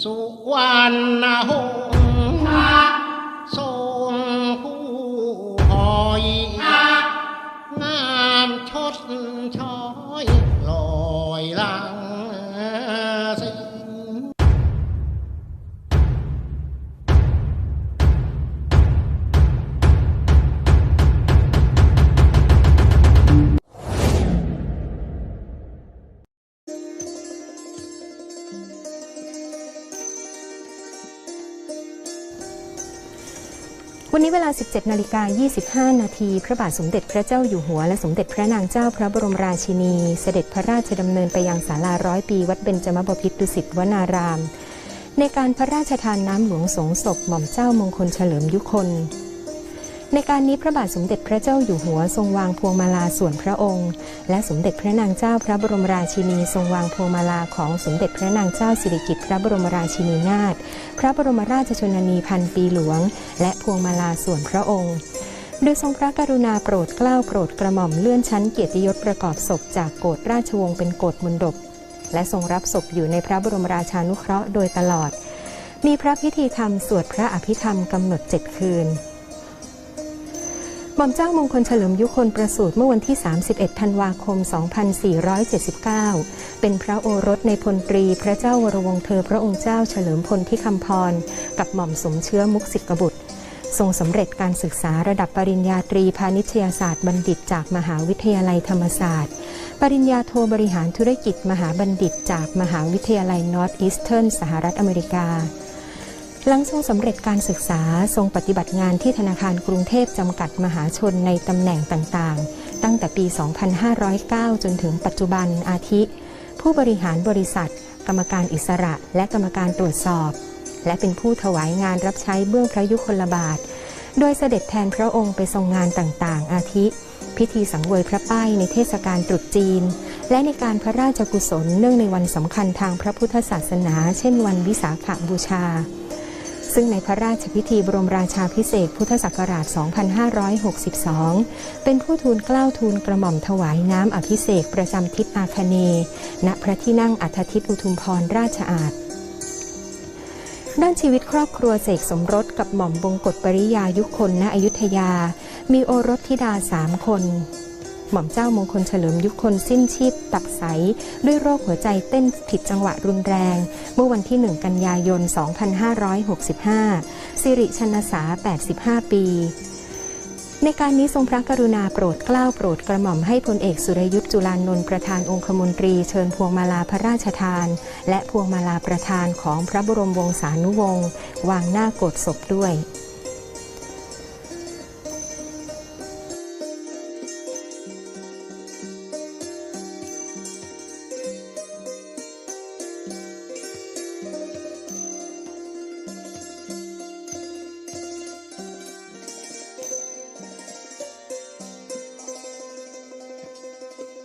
สุวรรณหงษ์ทรงผู้หอยงามชดช้อยลอยลัง วันนี้เวลา 17 นาฬิกา 25 นาที พระบาทสมเด็จพระเจ้าอยู่หัว และสมเด็จพระนางเจ้าพระบรมราชินี เสด็จพระราชดำเนินไปยังศาลาร้อยปี วัดเบญจมบพิตรดุสิตวนาราม ในการพระราชทานน้ำหลวงสงศพหม่อมเจ้ามงคลเฉลิมยุคน ในการนี้พระบาทสมเด็จพระเจ้าอยู่หัวทรงวางพวงมาลาส่วนพระองค์ และสมเด็จพระนางเจ้าพระบรมราชินีทรงวางพวงมาลาของสมเด็จพระนางเจ้าสิริกิติ์พระบรมราชินีนาถพระบรมราชชนนีพันปีหลวง และพวงมาลาส่วนพระองค์โดยทรงพระกรุณาโปรดเกล้าโปรดกระหม่อมเลื่อนชั้นเกียรติยศประกอบศพจากโกรธราชวงศ์เป็นโกรธมนดบและทรงรับศพอยู่ในพระบรมราชานุเคราะห์โดยตลอด มีพระพิธีธรรมสวดพระอภิธรรมกำหนดเจ็ดคืน อมเจ้ามงคลเฉลิมยุคนประสูติเมื่อวันที่ 31 ธันวาคม 2479 เป็นพระโอรสในพลตรี พระเจ้าวรวงเธอพระองค์เจ้าเฉลิมพลที่คำพร กับหม่อมสมเชื้อมุกสิกบุตร ทรงสำเร็จการศึกษาระดับปริญญาตรีพาณิชยศาสตร์บัณฑิตจากมหาวิทยาลัยธรรมศาสตร์ ปริญญาโทบริหารธุรกิจมหาบัณฑิตจากมหาวิทยาลัยนอร์ทอีสเทิร์นสหรัฐอเมริกา หลังทรงสำเร็จการศึกษาทรงปฏิบัติงานที่ธนาคารกรุงเทพจำกัดมหาชนในตำแหน่งต่างๆ ตั้งแต่ปี 2509 จนถึงปัจจุบันอาทิ ผู้บริหารบริษัท กรรมการอิสระและกรรมการตรวจสอบ และเป็นผู้ถวายงานรับใช้เบื้องพระยุคลบาท โดยเสด็จแทนพระองค์ไปทรงงานต่างๆ อาทิ พิธีสังเวยพระป้ายในเทศกาลตรุษจีน และในการพระราชกุศลเนื่องในวันสำคัญทางพระพุทธศาสนา เช่นวันวิสาขบูชา ซึ่งในพระราชพิธีบรมราชาพิเศษพุทธศักราช 2562 เป็นผู้ทูลเกล้าทูลกระหม่อมถวายน้ำอภิเษกประจำทิศอาคเน ณพระที่นั่งอัฐทิตอุทุมพรราชอาณด้านชีวิตครอบครัวเสกสมรสกับหม่อมบงกฎปริยายุคนณอยุธยา มีโอรสธิดาสามคน หม่อมเจ้ามงคลเฉลิมยุคนสิ้นชีพตับใส ด้วยโรคหัวใจเต้นผิดจังหวะรุนแรง เมื่อวันที่ 1 กันยายน 2565 สิริชนสา 85 ปี ในการนี้ทรงพระกรุณาโปรดเกล้าโปรดกระหม่อมให้พลเอกสุรยุทธ์จุลานนท์ประธานองคมนตรีเชิญพวงมาลาพระราชทาน และพวงมาลาประธานของพระบรมวงศานุวงศ์วางหน้าโกรธศพด้วย